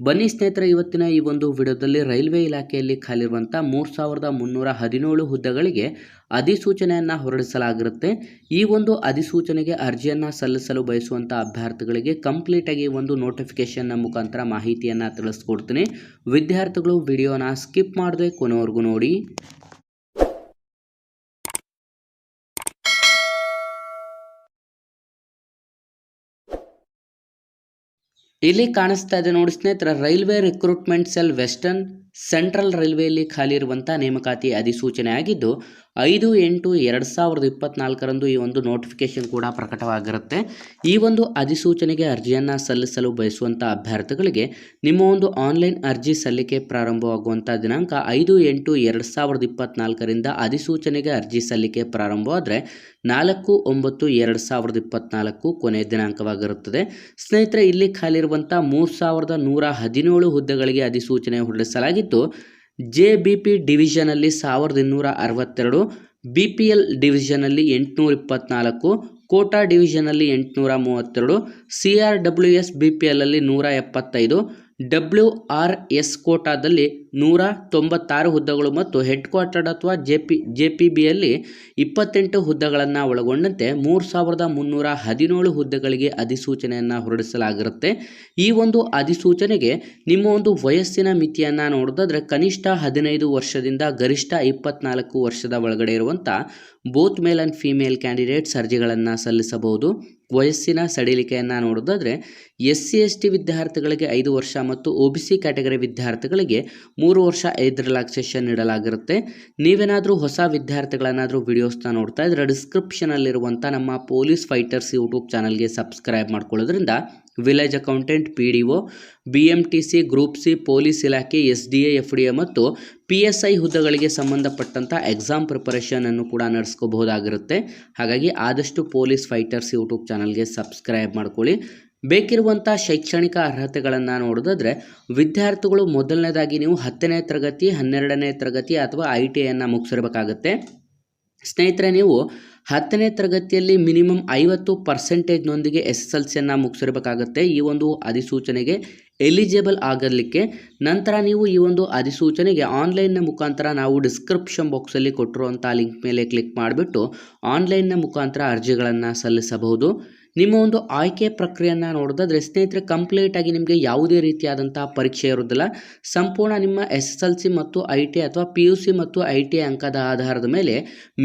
ಬನ್ನಿ ಸ್ನೇಹಿತರೆ, ಇವತ್ತಿನ ಈ ಒಂದು ವಿಡಿಯೋದಲ್ಲಿ ರೈಲ್ವೆ ಇಲಾಖೆಯಲ್ಲಿ ಖಾಲಿರುವಂಥ ಮೂರು ಸಾವಿರದ ಮುನ್ನೂರ ಹದಿನೇಳು ಹುದ್ದೆಗಳಿಗೆ ಅಧಿಸೂಚನೆಯನ್ನು ಹೊರಡಿಸಲಾಗಿರುತ್ತೆ. ಈ ಒಂದು ಅಧಿಸೂಚನೆಗೆ ಅರ್ಜಿಯನ್ನು ಸಲ್ಲಿಸಲು ಬಯಸುವಂಥ ಅಭ್ಯರ್ಥಿಗಳಿಗೆ ಕಂಪ್ಲೀಟಾಗಿ ಒಂದು ನೋಟಿಫಿಕೇಷನ್ನ ಮುಖಾಂತರ ಮಾಹಿತಿಯನ್ನು ತಿಳಿಸ್ಕೊಡ್ತೀನಿ. ವಿದ್ಯಾರ್ಥಿಗಳು ವಿಡಿಯೋನ ಸ್ಕಿಪ್ ಮಾಡದೆ ಕೊನೆವರೆಗೂ ನೋಡಿ. ಇಲ್ಲಿ ಕಾಣಿಸ್ತಾ ಇದೆ ನೋಡಿ ಸ್ನೇಹಿತರ, railway recruitment cell western central ರೈಲ್ವೆಯಲ್ಲಿ ಖಾಲಿ ಇರುವಂತಹ ನೇಮಕಾತಿ ಅಧಿಸೂಚನೆ ಆಗಿದ್ದು ಐದು ಎಂಟು ಎರಡು ಸಾವಿರದ ಇಪ್ಪತ್ನಾಲ್ಕರಂದು ಈ ಒಂದು ನೋಟಿಫಿಕೇಶನ್ ಕೂಡ ಪ್ರಕಟವಾಗಿರುತ್ತೆ. ಈ ಒಂದು ಅಧಿಸೂಚನೆಗೆ ಅರ್ಜಿಯನ್ನು ಸಲ್ಲಿಸಲು ಬಯಸುವಂಥ ಅಭ್ಯರ್ಥಿಗಳಿಗೆ ನಿಮ್ಮ ಒಂದು ಆನ್ಲೈನ್ ಅರ್ಜಿ ಸಲ್ಲಿಕೆ ಪ್ರಾರಂಭವಾಗುವಂಥ ದಿನಾಂಕ ಐದು ಎಂಟು ಎರಡು ಸಾವಿರದ ಇಪ್ಪತ್ನಾಲ್ಕರಿಂದ ಅಧಿಸೂಚನೆಗೆ ಅರ್ಜಿ ಸಲ್ಲಿಕೆ ಪ್ರಾರಂಭವಾದರೆ ನಾಲ್ಕು ಒಂಬತ್ತು ಎರಡು ಸಾವಿರದ ಇಪ್ಪತ್ನಾಲ್ಕು ಕೊನೆಯ ದಿನಾಂಕವಾಗಿರುತ್ತದೆ. ಸ್ನೇಹಿತರೆ, ಇಲ್ಲಿ ಖಾಲಿರುವಂಥ ಮೂರು ಸಾವಿರದ ನೂರ ಹದಿನೇಳು ಹುದ್ದೆಗಳಿಗೆ ಅಧಿಸೂಚನೆ ಹೊರಡಿಸಲಾಗಿದ್ದು ಜೆ ಬಿ ಪಿ ಡಿವಿಷನಲ್ಲಿ ಸಾವಿರದ ಇನ್ನೂರ ಅರವತ್ತೆರಡು ಬಿ ಪಿ ಎಲ್ ಡಿವಿಷನಲ್ಲಿ ಎಂಟುನೂರ ಇಪ್ಪತ್ನಾಲ್ಕು, ಕೋಟಾ ಡಿವಿಷನಲ್ಲಿ ಎಂಟುನೂರ ಮೂವತ್ತೆರಡು C R W S B P ಎಲ್ಲಲ್ಲಿ ನೂರ ಎಪ್ಪತ್ತೈದು ಡಬ್ಲ್ಯೂ ಆರ್ ಎಸ್ ಕೋಟಾದಲ್ಲಿ ನೂರ ತೊಂಬತ್ತಾರು ಹುದ್ದೆಗಳು ಮತ್ತು ಹೆಡ್ ಕ್ವಾರ್ಟರ್ಡ್ ಅಥವಾ ಜೆ ಪಿ ಜೆ ಪಿ ಬಿಯಲ್ಲಿ ಇಪ್ಪತ್ತೆಂಟು ಹುದ್ದೆಗಳನ್ನು ಒಳಗೊಂಡಂತೆ ಮೂರು ಸಾವಿರದ ಮುನ್ನೂರ ಹದಿನೇಳು ಹುದ್ದೆಗಳಿಗೆ ಅಧಿಸೂಚನೆಯನ್ನು ಹೊರಡಿಸಲಾಗಿರುತ್ತೆ. ಈ ಒಂದು ಅಧಿಸೂಚನೆಗೆ ನಿಮ್ಮ ಒಂದು ವಯಸ್ಸಿನ ಮಿತಿಯನ್ನು ನೋಡೋದಾದರೆ ಕನಿಷ್ಠ ಹದಿನೈದು ವರ್ಷದಿಂದ ಗರಿಷ್ಠ ಇಪ್ಪತ್ನಾಲ್ಕು ವರ್ಷದ ಒಳಗಡೆ ಇರುವಂಥ both male and female candidates ಅರ್ಜಿಗಳನ್ನು ಸಲ್ಲಿಸಬಹುದು. ವಯಸ್ಸಿನ ಸಡಿಲಿಕೆಯನ್ನು ನೋಡೋದಾದರೆ ಎಸ್ ಸಿ ಎಸ್ ಟಿ ವಿದ್ಯಾರ್ಥಿಗಳಿಗೆ ಐದು ವರ್ಷ ಮತ್ತು ಒ ಬಿ ಸಿ ಕ್ಯಾಟಗರಿ ವಿದ್ಯಾರ್ಥಿಗಳಿಗೆ ಮೂರು ವರ್ಷ ಐದು ರಿಲ್ಯಾಕ್ಸೇಷನ್ ನೀಡಲಾಗಿರುತ್ತೆ. ನೀವೇನಾದರೂ ಹೊಸ ವಿದ್ಯಾರ್ಥಿಗಳನ್ನಾದರೂ ವಿಡಿಯೋಸ್ನ ನೋಡ್ತಾ ಇದ್ರೆ ಡಿಸ್ಕ್ರಿಪ್ಷನಲ್ಲಿರುವಂಥ ನಮ್ಮ ಪೊಲೀಸ್ ಫೈಟರ್ಸ್ ಯೂಟ್ಯೂಬ್ ಚಾನಲ್ಗೆ ಸಬ್ಸ್ಕ್ರೈಬ್ ಮಾಡ್ಕೊಳ್ಳೋದ್ರಿಂದ village accountant P D O, B M T C, group C, police ಇಲಾಖೆ, S D A, F D A ಮತ್ತು ಪಿ ಎಸ್ ಐ ಹುದ್ದೆಗಳಿಗೆ ಸಂಬಂಧಪಟ್ಟಂಥ ಎಕ್ಸಾಮ್ ಪ್ರಿಪರೇಷನನ್ನು ಕೂಡ ನಡೆಸ್ಕೋಬಹುದಾಗಿರುತ್ತೆ. ಹಾಗಾಗಿ ಆದಷ್ಟು ಪೊಲೀಸ್ ಫೈಟರ್ಸ್ ಯೂಟ್ಯೂಬ್ ಚಾನಲ್ಗೆ ಸಬ್ಸ್ಕ್ರೈಬ್ ಮಾಡ್ಕೊಳ್ಳಿ. ಬೇಕಿರುವಂಥ ಶೈಕ್ಷಣಿಕ ಅರ್ಹತೆಗಳನ್ನು ನೋಡೋದಾದರೆ ವಿದ್ಯಾರ್ಥಿಗಳು ಮೊದಲನೇದಾಗಿ ನೀವು ಹತ್ತನೇ ತರಗತಿ, ಹನ್ನೆರಡನೇ ತರಗತಿ ಅಥವಾ ಐ ಟಿ ಐಯನ್ನು ಮುಗಿಸಿರ್ಬೇಕಾಗತ್ತೆ. ಸ್ನೇಹಿತರೆ, ನೀವು ಹತ್ತನೇ ತರಗತಿಯಲ್ಲಿ ಮಿನಿಮಮ್ ಐವತ್ತು ಪರ್ಸೆಂಟೇಜ್ನೊಂದಿಗೆ ಎಸ್ ಎಸ್ ಎಲ್ ಸಿಯನ್ನು ಮುಗಿಸಿರಬೇಕಾಗತ್ತೆ. ಈ ಒಂದು ಅಧಿಸೂಚನೆಗೆ ಎಲಿಜಿಬಲ್ ಆಗಲಿಕ್ಕೆ ನಂತರ ನೀವು ಈ ಒಂದು ಅಧಿಸೂಚನೆಗೆ ಆನ್ಲೈನ್ನ ಮುಖಾಂತರ ನಾವು ಡಿಸ್ಕ್ರಿಪ್ಷನ್ ಬಾಕ್ಸಲ್ಲಿ ಕೊಟ್ಟಿರುವಂಥ ಲಿಂಕ್ ಮೇಲೆ ಕ್ಲಿಕ್ ಮಾಡಿಬಿಟ್ಟು ಆನ್ಲೈನ್ನ ಮುಖಾಂತರ ಅರ್ಜಿಗಳನ್ನು ಸಲ್ಲಿಸಬಹುದು. ನಿಮ್ಮ ಒಂದು ಆಯ್ಕೆ ಪ್ರಕ್ರಿಯೆಯನ್ನು ನೋಡೋದಾದರೆ ಸ್ನೇಹಿತರೆ ಕಂಪ್ಲೀಟಾಗಿ ನಿಮಗೆ ಯಾವುದೇ ರೀತಿಯಾದಂಥ ಪರೀಕ್ಷೆ ಇರೋದಿಲ್ಲ. ಸಂಪೂರ್ಣ ನಿಮ್ಮ ಎಸ್ ಎಸ್ ಎಲ್ ಸಿ ಮತ್ತು ಐ ಟಿ ಅಥವಾ ಪಿ ಯು ಸಿ ಮತ್ತು ಐ ಟಿ ಅಂಕದ ಆಧಾರದ ಮೇಲೆ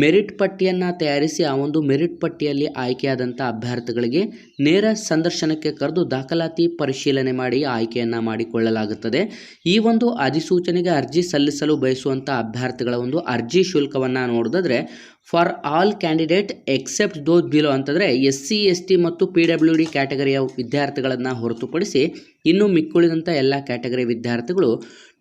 ಮೆರಿಟ್ ಪಟ್ಟಿಯನ್ನು ತಯಾರಿಸಿ ಆ ಒಂದು ಮೆರಿಟ್ ಪಟ್ಟಿಯಲ್ಲಿ ಆಯ್ಕೆಯಾದಂಥ ಅಭ್ಯರ್ಥಿಗಳಿಗೆ ನೇರ ಸಂದರ್ಶನಕ್ಕೆ ಕರೆದು ದಾಖಲಾತಿ ಪರಿಶೀಲನೆ ಮಾಡಿ ಆಯ್ಕೆಯನ್ನು ಮಾಡಿಕೊಳ್ಳಲಾಗುತ್ತದೆ. ಈ ಒಂದು ಅಧಿಸೂಚನೆಗೆ ಅರ್ಜಿ ಸಲ್ಲಿಸಲು ಬಯಸುವಂಥ ಅಭ್ಯರ್ಥಿಗಳ ಒಂದು ಅರ್ಜಿ ಶುಲ್ಕವನ್ನು ನೋಡೋದಾದರೆ for all candidate except those below ಅಂತಂದರೆ ಎಸ್ ಸಿ ಎಸ್ ಟಿ ಮತ್ತು ಪಿ ಡಬ್ಲ್ಯೂ ಡಿ ಕ್ಯಾಟಗರಿಯ ವಿದ್ಯಾರ್ಥಿಗಳನ್ನು ಹೊರತುಪಡಿಸಿ ಇನ್ನು ಮಿಕ್ಕುಳಿದಂಥ ಎಲ್ಲ ಕ್ಯಾಟಗರಿ ವಿದ್ಯಾರ್ಥಿಗಳು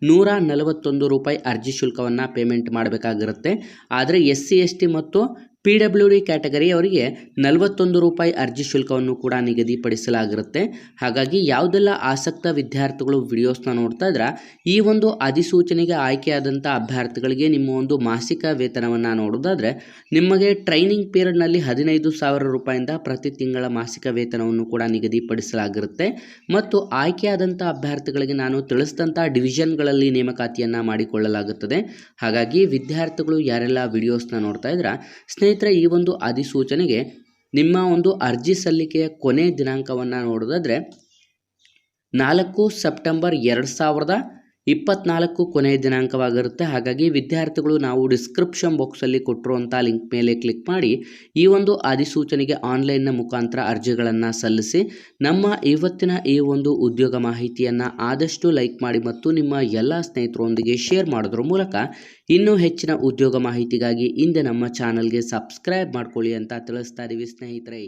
ನೂರ ನಲವತ್ತೊಂದು ರೂಪಾಯಿ ಅರ್ಜಿ ಶುಲ್ಕವನ್ನು ಪೇಮೆಂಟ್ ಮಾಡಬೇಕಾಗಿರುತ್ತೆ. ಆದರೆ ಎಸ್ ಸಿ ಎಸ್ ಟಿ ಮತ್ತು ಪಿ ಡಬ್ಲ್ಯೂ ಡಿ ಕ್ಯಾಟಗರಿಯವರಿಗೆ ನಲವತ್ತೊಂದು ರೂಪಾಯಿ ಅರ್ಜಿ ಶುಲ್ಕವನ್ನು ಕೂಡ ನಿಗದಿಪಡಿಸಲಾಗಿರುತ್ತೆ. ಹಾಗಾಗಿ ಯಾವುದೆಲ್ಲ ಆಸಕ್ತ ವಿದ್ಯಾರ್ಥಿಗಳು ವಿಡಿಯೋಸ್ನ ನೋಡ್ತಾ ಇದ್ರೆ, ಈ ಒಂದು ಅಧಿಸೂಚನೆಗೆ ಆಯ್ಕೆಯಾದಂಥ ಅಭ್ಯರ್ಥಿಗಳಿಗೆ ನಿಮ್ಮ ಒಂದು ಮಾಸಿಕ ವೇತನವನ್ನು ನೋಡೋದಾದರೆ, ನಿಮಗೆ ಟ್ರೈನಿಂಗ್ ಪೀರಿಯಡ್ನಲ್ಲಿ ಹದಿನೈದು ಸಾವಿರ ರೂಪಾಯಿಂದ ಪ್ರತಿ ತಿಂಗಳ ಮಾಸಿಕ ವೇತನವನ್ನು ಕೂಡ ನಿಗದಿಪಡಿಸಲಾಗಿರುತ್ತೆ. ಮತ್ತು ಆಯ್ಕೆಯಾದಂಥ ಅಭ್ಯರ್ಥಿಗಳಿಗೆ ನಾನು ತಿಳಿಸಿದಂಥ ಡಿವಿಷನ್ಗಳಲ್ಲಿ ನೇಮಕಾತಿಯನ್ನು ಮಾಡಿಕೊಳ್ಳಲಾಗುತ್ತದೆ. ಹಾಗಾಗಿ ವಿದ್ಯಾರ್ಥಿಗಳು ಯಾರೆಲ್ಲ ವಿಡಿಯೋಸ್ನ ನೋಡ್ತಾ ಇದ್ರೆ ಸ್ನೇಹಿತರೆ ಈ ಒಂದು ಅಧಿಸೂಚನೆಗೆ ನಿಮ್ಮ ಒಂದು ಅರ್ಜಿ ಸಲ್ಲಿಕೆಯ ಕೊನೆ ದಿನಾಂಕವನ್ನು ನೋಡೋದಾದರೆ ನಾಲ್ಕು ಸೆಪ್ಟೆಂಬರ್ ಎರಡು ಸಾವಿರದ ಇಪ್ಪತ್ನಾಲ್ಕು ಕೊನೆಯ ದಿನಾಂಕವಾಗಿರುತ್ತೆ. ಹಾಗಾಗಿ ವಿದ್ಯಾರ್ಥಿಗಳು ನಾವು ಡಿಸ್ಕ್ರಿಪ್ಷನ್ ಬಾಕ್ಸಲ್ಲಿ ಕೊಟ್ಟಿರುವಂಥ ಲಿಂಕ್ ಮೇಲೆ ಕ್ಲಿಕ್ ಮಾಡಿ ಈ ಒಂದು ಅಧಿಸೂಚನೆಗೆ ಆನ್ಲೈನ್ನ ಮುಖಾಂತರ ಅರ್ಜಿಗಳನ್ನು ಸಲ್ಲಿಸಿ, ನಮ್ಮ ಇವತ್ತಿನ ಈ ಒಂದು ಉದ್ಯೋಗ ಮಾಹಿತಿಯನ್ನು ಆದಷ್ಟು ಲೈಕ್ ಮಾಡಿ ಮತ್ತು ನಿಮ್ಮ ಎಲ್ಲ ಸ್ನೇಹಿತರೊಂದಿಗೆ ಶೇರ್ ಮಾಡೋದ್ರ ಮೂಲಕ ಇನ್ನೂ ಹೆಚ್ಚಿನ ಉದ್ಯೋಗ ಮಾಹಿತಿಗಾಗಿ ಹಿಂದೆ ನಮ್ಮ ಚಾನಲ್ಗೆ ಸಬ್ಸ್ಕ್ರೈಬ್ ಮಾಡ್ಕೊಳ್ಳಿ ಅಂತ ತಿಳಿಸ್ತಾ ಇದ್ದೀವಿ ಸ್ನೇಹಿತರೆ.